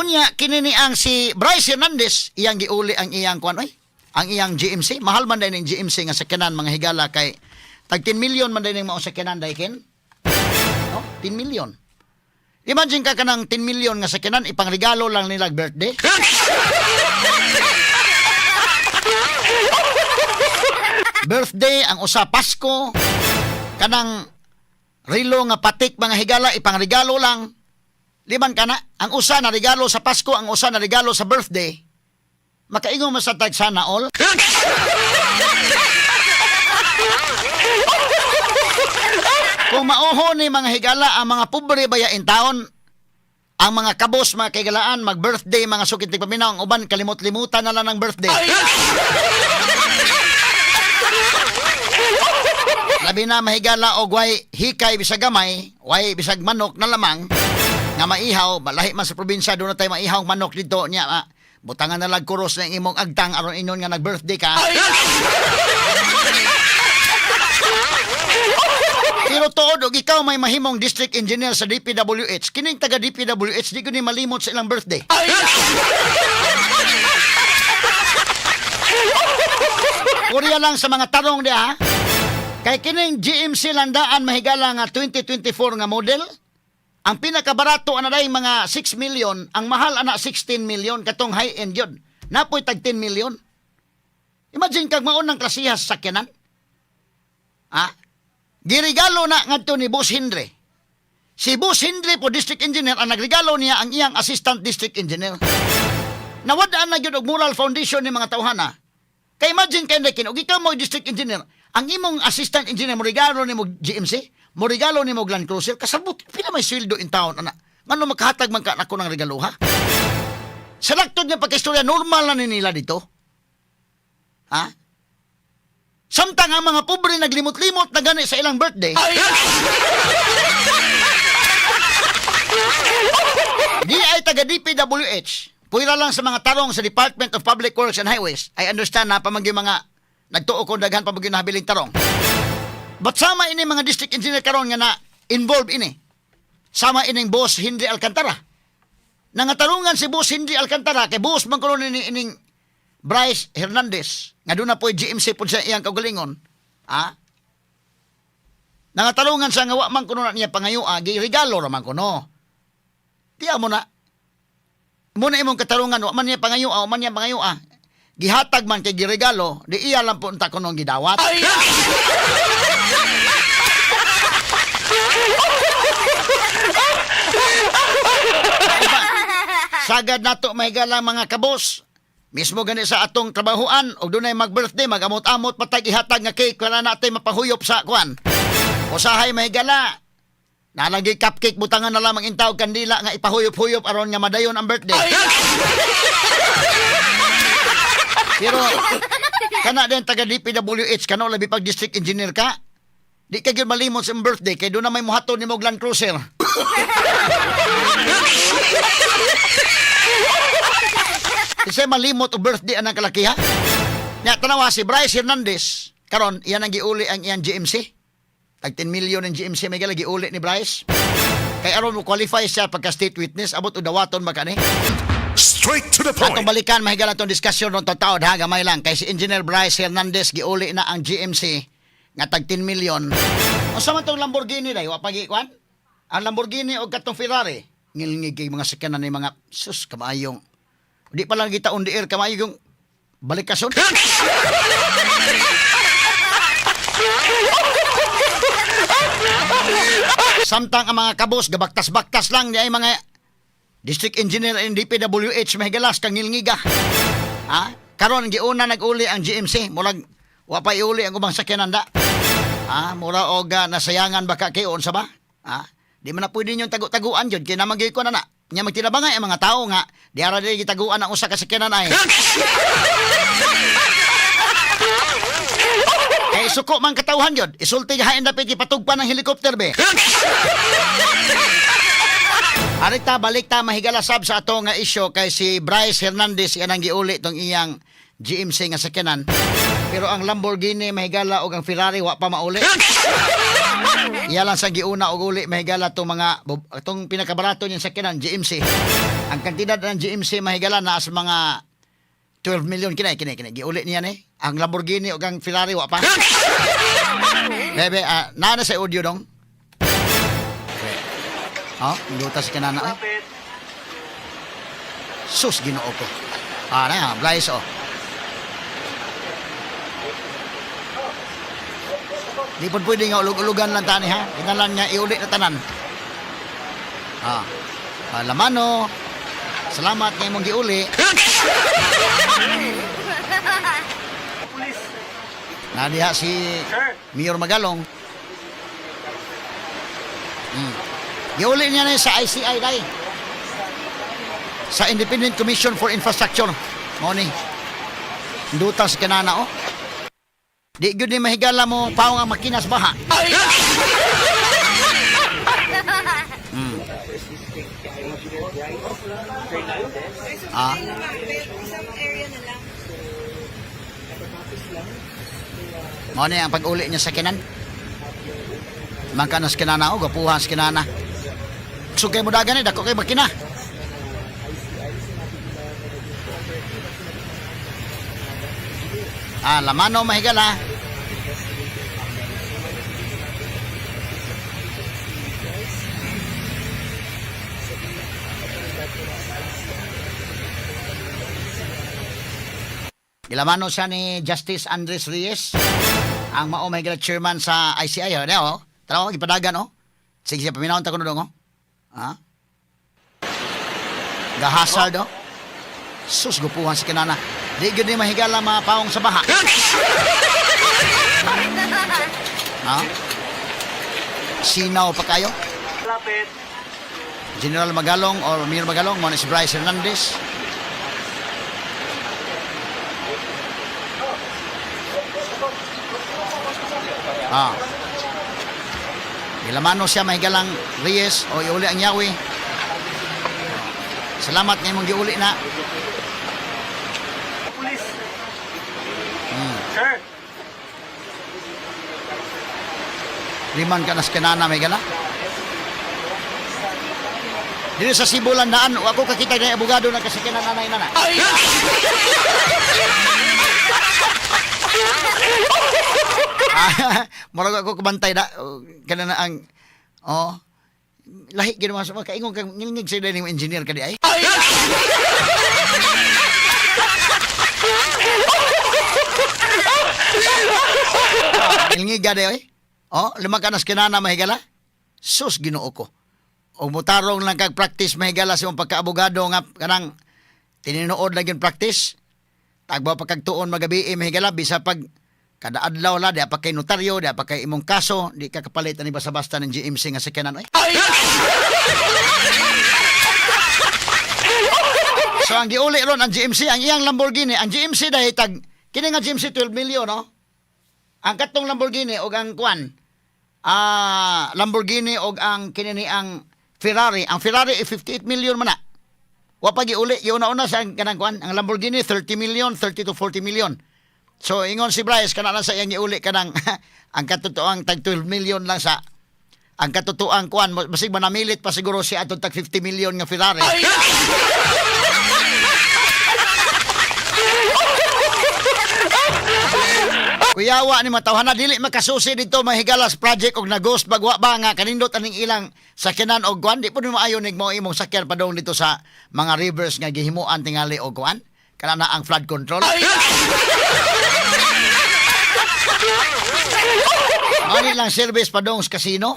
Unya kini ni ang si Bryce Hernandez iyang giuli ang iyang kuan oy. Ang iyang GMC, mahal man din ang GMC nga sakyanan mga higala kay tag 10 million man din ang mao sakyanan daykin. No? 10 million. Imagine ka kanang 10 million nga sakyanan ipangregalo lang nila birthday. birthday ang usa Pasko kanang relo nga patik mga higala ipangregalo lang liman kana ang usa na regalo sa Pasko ang usa na regalo sa birthday. Makaingon man sa tag sana all? Kung mauho ni mga higala ang mga pobre bayain taon ang mga kabos mga kaigalaan mag birthday mga sukit paminaw ang uban kalimot-limutan na lang ng birthday. Labi na mahigala og way hikay bisag gamay, way bisag manok na lamang nga maihaw, balahi man sa probinsya doon na tayo maihaw manok dito niya. Ah, butangan na lag kuros na imong agtang aron inon nga nag-birthday ka. Pero tuod og ikaw may mahimong district engineer sa DPWH, kining taga DPWH di ko ni malimot sa ilang birthday. Kurya lang sa mga tarong diha. ha? Kay kining GMC landaan mahigala nga 2024 nga model. Ang pinakabarato ana day mga 6 million, ang mahal ana 16 million katong high end yun. Napoy tag 10 million. Imagine kag maunang klasiha sa sakyanan. Ah, girigalo na ngadto ni Boss Henry. Si Boss Henry po district engineer ang nagregalo niya ang iyang assistant district engineer. Nawadaan na gyud og moral foundation ni mga tawhana. Kay imagine kay Nekin, og ikaw mo district engineer, ang imong assistant engineer mo regalo ni mo GMC, mo regalo ni mo Land Cruiser, kasabot pila may sweldo in town ana. Ngano makahatag man ka nako ng regalo ha? Sa laktod niya pagkistorya, normal na ni nila dito. Ha? Samtang ang mga pobre naglimot-limot na gani sa ilang birthday. Di ay taga DPWH. Puwira lang sa mga tarong sa Department of Public Works and Highways. I understand na pamagyo mga nagtuo ko daghan pamagyo na habiling tarong. But sama ini mga district engineer karon nga na involved ini. Sama ining boss Henry Alcantara. Nangatarungan si boss Henry Alcantara kay boss man kuno ni ining Bryce Hernandez nga doon na po GMC po sa iyang kaugalingon. Ah? Nangatarungan sa nga wa man kuno na niya pangayo agi regalo ra man kuno. Tiya mo na. Muna imong katarungan wa man niya pangayo wa man niya pangayo ah. Gihatag man kay giregalo, di iya lang po unta kuno gidawat. Diba? Sagad nato mahigala mga kabos. Mismo gani sa atong trabahuan og dunay mag-birthday magamot-amot patay ihatag nga cake wala natin mapahuyop sa kwan. Usahay mahigala. Nalagi cupcake butangan na lamang intaw kandila nga ipahuyop-huyop aron nga madayon ang birthday. Pero kana din taga DPWH kano labi pag district engineer ka. Di ka gyud malimot sa birthday kay doon na may muhaton ni Land Cruiser. Isa malimot o birthday anang kalakiha. Nya tanawa si Bryce Hernandez karon iyan ang giuli ang iyang GMC. Tag 10 million ang GMC may galagi uli ni Bryce. Kay aron mo qualify siya pagka state witness abot o dawaton ba kani? Straight to the Atong point. balikan mahigala tong diskusyon ron taod ha gamay lang kay si Engineer Bryce Hernandez giuli na ang GMC nga tag 10 million. Unsa man tong Lamborghini day wa pagi kwan? Ang Lamborghini o katong Ferrari ngilngig kay mga sakyanan ni mga sus kamayong. Di pa lang kita on the air kamayong balik kason. Samtang ang mga kabos gabaktas-baktas lang di ay mga District Engineer in DPWH mahigalas kang ngilngiga. Ha? Karon giuna nag-uli ang GMC, murag wa pa iuli ang ubang sakyanan da. Ha? Mura og uh, nasayangan baka kay unsa ba? Ha? Di man na pwede niyo tagu-taguan jud kay namang ko na na. Nya magtinabangay ang mga tao nga di ara di gitaguan ang usa ka sakyanan ay. Kay suko man katawhan jud, isulti hain dapat ipatugpan ng helicopter be. Arita balik ta mahigala sab sa ato nga isyo kay si Bryce Hernandez yan ang giuli tong iyang GMC nga sakyanan. Pero ang Lamborghini mahigala og ang Ferrari wa pa mauli. Iya lang sa giuna og uli mahigala tong mga itong pinakabarato niya sa kinan GMC. Ang kantidad ng GMC mahigala na sa mga 12 million kinay kinay kinay giuli niya ni. Ang Lamborghini ug ang Ferrari wa pa. Bebe, ah, naa na sa audio dong. Oh, lutas ka na na. eh. Sus, ginoo ko. Ah, na, Blaise, oh. Di po pwede nga ulug-ulugan lang tani, ha? Kinalan niya iulit na tanan. Ah. ah lamano. Salamat ngayon mong giuli. Nadiha si Mayor Magalong. Hmm. Giuli niya na sa ICI, dai. Sa Independent Commission for Infrastructure. Mo ni. Dutang sa kanana, oh. Di gyud ni mahigala mo paong ang makinas baha. Hmm. Ah. Mo ni ang pag-uli niya sa kinan. Mangka na sa kinana o gapuhan sa kinana. Sugay mo dagan ni dako kay makina. Ah, lamano mahigala. Gilamano siya ni Justice Andres Reyes, ang mao mahigala chairman sa ICI. Oh, oh. Tara, oh, ipadagan, oh. Sige siya, paminahon ta ko dong, oh. Ha? Gahasard, oh. Sus, gupuhan si kanana. Di gud ni mahigala mga paong sa baha. ha? Sinaw pa kayo? Lapit. General Magalong or Mayor Magalong, mo si Bryce Hernandez. Ah. Ilamano siya mahigalang Reyes o iuli ang Yawi. Salamat ngayon mong giuli na. Pulis. Hmm. Sir. Liman ka na sa kanana may gala. Dito sa Sibulan daan, ako kakita na abogado na kasi kinananay na na. Ah, Murag ako kubantay da oh, kana na ang oh lahi gid mo sa kaingon kang ngilngig sa ning engineer ka di ay. Ngilngig gade oy. Oh, lima ka na sa kinana mahigala. Sus Ginoo ko. O mutarong lang kag practice mahigala sa imong pagkaabogado nga kanang tininuod lang yung practice. Tagbaw pa kag tuon magabi eh, mahigala bisa pag kada adlaw la di pa kay notaryo, di pa kay imong kaso, di ka kapalit ani basta-basta ng GMC nga sakyanan oy. So ang giuli ron ang GMC, ang iyang Lamborghini, ang GMC dahil tag kini nga GMC 12 million no. Ang katong Lamborghini og ang kwan ah Lamborghini og ang kinini ang Ferrari, ang Ferrari ay 58 million man na. Wa pa giuli, una-una sa kanang kwan, ang Lamborghini 30 million, 30 to 40 million. So ingon si Bryce kana lang sa iyang giuli kanang ang katotoang tag 12 million lang sa ang katotoang kwan mo- basig manamilit pa siguro siya atong tag 50 million nga Ferrari. Kuyawa ni matawhan na dili makasusi dito mahigalas project og nagos bagwa ba nga kanindot aning ilang sakyanan og kwan di ni maayo nig mo imong sakyan padong dito sa mga rivers nga gihimuan tingali og kwan kana na ang flood control. Ani lang service padong sa casino.